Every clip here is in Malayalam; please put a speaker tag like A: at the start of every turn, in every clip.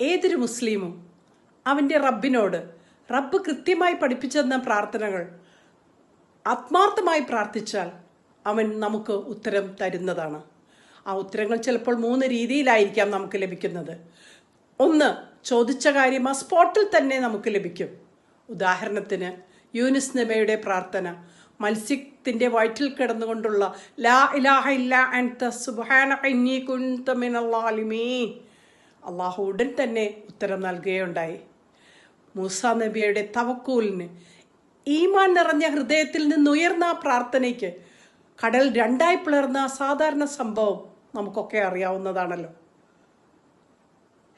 A: ഏതൊരു മുസ്ലിമും അവന്റെ റബ്ബിനോട് റബ്ബ് കൃത്യമായി പഠിപ്പിച്ചെന്ന പ്രാർത്ഥനകൾ ആത്മാർത്ഥമായി പ്രാർത്ഥിച്ചാൽ അവൻ നമുക്ക് ഉത്തരം തരുന്നതാണ്. ആ ഉത്തരങ്ങൾ ചിലപ്പോൾ മൂന്ന് രീതിയിലായിരിക്കാം നമുക്ക് ലഭിക്കുന്നത്. ഒന്ന് ചോദിച്ച കാര്യം ആ സ്പോട്ടിൽ തന്നെ നമുക്ക് ലഭിക്കും. ഉദാഹരണത്തിന് യൂനിസ് നബയുടെ പ്രാർത്ഥന മത്സ്യത്തിന്റെ വയറ്റിൽ കിടന്നുകൊണ്ടുള്ള ലാ ഇലാഹ ഇല്ല അൻത സുബ്ഹാന കുൻ കുൻത മിനല്ലാലിമീൻ അള്ളാഹു ഉടൻ തന്നെ ഉത്തരം നൽകുകയുണ്ടായി. മൂസ നബിയുടെ തവക്കൂലിന് ഈമാൻ നിറഞ്ഞ ഹൃദയത്തിൽ നിന്നുയർന്ന പ്രാർത്ഥനയ്ക്ക് കടൽ രണ്ടായി പിളർന്ന സാധാരണ സംഭവം നമുക്കൊക്കെ അറിയാവുന്നതാണല്ലോ.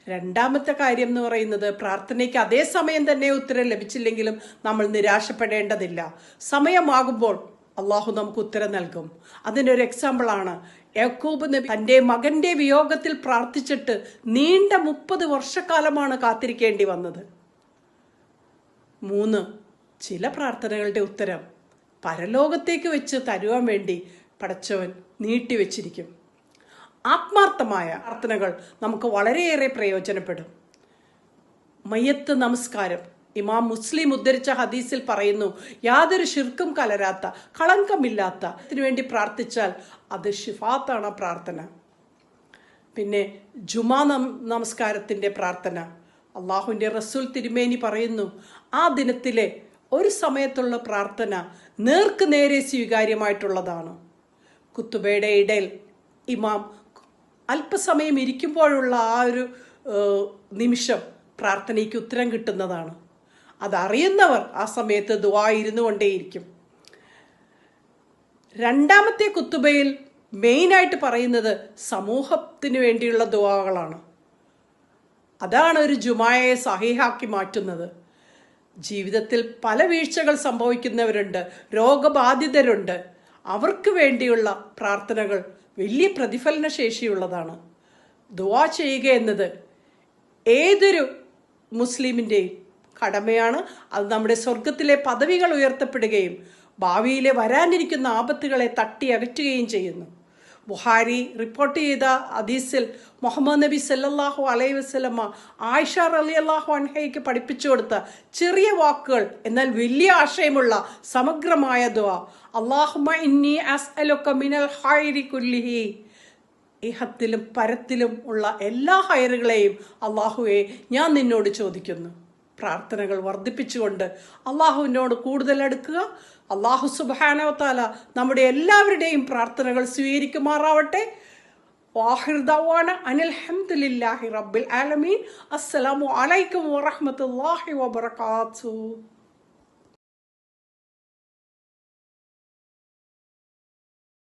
A: രണ്ടാമത്തെ കാര്യം എന്ന് പറയുന്നത് പ്രാർത്ഥനയ്ക്ക് അതേ സമയം തന്നെ ഉത്തരം ലഭിച്ചില്ലെങ്കിലും നമ്മൾ നിരാശപ്പെടേണ്ടതില്ല. സമയമാകുമ്പോൾ അള്ളാഹു നമുക്ക് ഉത്തരം നൽകും. അതിനൊരു എക്സാമ്പിളാണ് യാക്കൂബ് നബി തന്റെ മകന്റെ വിയോഗത്തിൽ പ്രാർത്ഥിച്ചിട്ട് നീണ്ട മുപ്പത് വർഷക്കാലമാണ് കാത്തിരിക്കേണ്ടി വന്നത്. മൂന്ന് ചില പ്രാർത്ഥനകളുടെ ഉത്തരം. പരലോകത്തേക്ക് വെച്ച് തരുവാൻ വേണ്ടി പടച്ചവൻ നീട്ടിവെച്ചിരിക്കും ആത്മാർത്ഥമായ പ്രാർത്ഥനകൾ നമുക്ക് വളരെയേറെ പ്രയോജനപ്പെടും. മയ്യത്ത് നമസ്കാരം. ഇമാം മുസ്ലിം ഉദ്ധരിച്ച ഹദീസിൽ പറയുന്നു യാതൊരു ശിർക്കും കലരാത്ത കളങ്കമില്ലാത്ത വേണ്ടി പ്രാർത്ഥിച്ചാൽ അത് ഷിഫാത്താണ് ആ പ്രാർത്ഥന. പിന്നെ ജുമാ നം നമസ്കാരത്തിന്റെ പ്രാർത്ഥന. അള്ളാഹുവിന്റെ റസൂൽ തിരുമേനി പറയുന്നു ആ ദിനത്തിലെ ഒരു സമയത്തുള്ള പ്രാർത്ഥന നേർക്ക് നേരെ സ്വീകാര്യമായിട്ടുള്ളതാണ്. കുത്തുബയുടെ ഇടയിൽ ഇമാം അല്പസമയം ഇരിക്കുമ്പോഴുള്ള ആ ഒരു നിമിഷം പ്രാർത്ഥനയ്ക്ക് ഉത്തരം കിട്ടുന്നതാണ്. അതറിയുന്നവർ ആ സമയത്ത് ദുവാ ഇരുന്നു കൊണ്ടേയിരിക്കും രണ്ടാമത്തെ കുത്തുബയിൽ മെയിനായിട്ട് പറയുന്നത് സമൂഹത്തിന് വേണ്ടിയുള്ള ദുവാകളാണ് അതാണ് ഒരു ജുമായയെ സഹിഹാക്കി മാറ്റുന്നത്. ജീവിതത്തിൽ പല വീഴ്ചകൾ സംഭവിക്കുന്നവരുണ്ട് രോഗബാധിതരുണ്ട്. അവർക്ക് വേണ്ടിയുള്ള പ്രാർത്ഥനകൾ വലിയ പ്രതിഫലന ശേഷിയുള്ളതാണ് ദുവാ ചെയ്യുക എന്നത് ഏതൊരു മുസ്ലിമിന്റെയും കടമയാണ്. അത് നമ്മുടെ സ്വർഗത്തിലെ പദവികൾ ഉയർത്തപ്പെടുകയും ഭാവിയിലെ വരാനിരിക്കുന്ന ആപത്തുകളെ തട്ടി അകറ്റുകയും ചെയ്യുന്നു. ബുഹാരി റിപ്പോർട്ട് ചെയ്ത അദീസിൽ മുഹമ്മദ് നബി സല്ലാഹു അലൈഹി വസ്ലമ്മ ആയിഷ റലി അള്ളാഹു അൻഹയ്ക്ക് പഠിപ്പിച്ചു കൊടുത്ത ചെറിയ വാക്കുകൾ എന്നാൽ വലിയ ആശയമുള്ള സമഗ്രമായ അള്ളാഹുമ ഇന്നി മിനൽ കുല്ലിഹി. ഇഹത്തിലും പരത്തിലും ഉള്ള എല്ലാ ഹയറുകളെയും അള്ളാഹുവെ ഞാൻ നിന്നോട് ചോദിക്കുന്നു. പ്രാർത്ഥനകൾ വർദ്ധിപ്പിച്ചുകൊണ്ട് അള്ളാഹുവിനോട് കൂടുതൽ അടുക്കുക. അള്ളാഹു സുബാനവത്താല നമ്മുടെ എല്ലാവരുടെയും പ്രാർത്ഥനകൾ സ്വീകരിക്കുമാറാവട്ടെ. വാഹിർദവാണ് അനിൽഹമ്മദില്ലാഹി റബ്ബിൽ ആലമീൻ. അസ്സലാമു അലൈക്കും വറഹ്മത്തുള്ളാഹി വബറകാതുഹു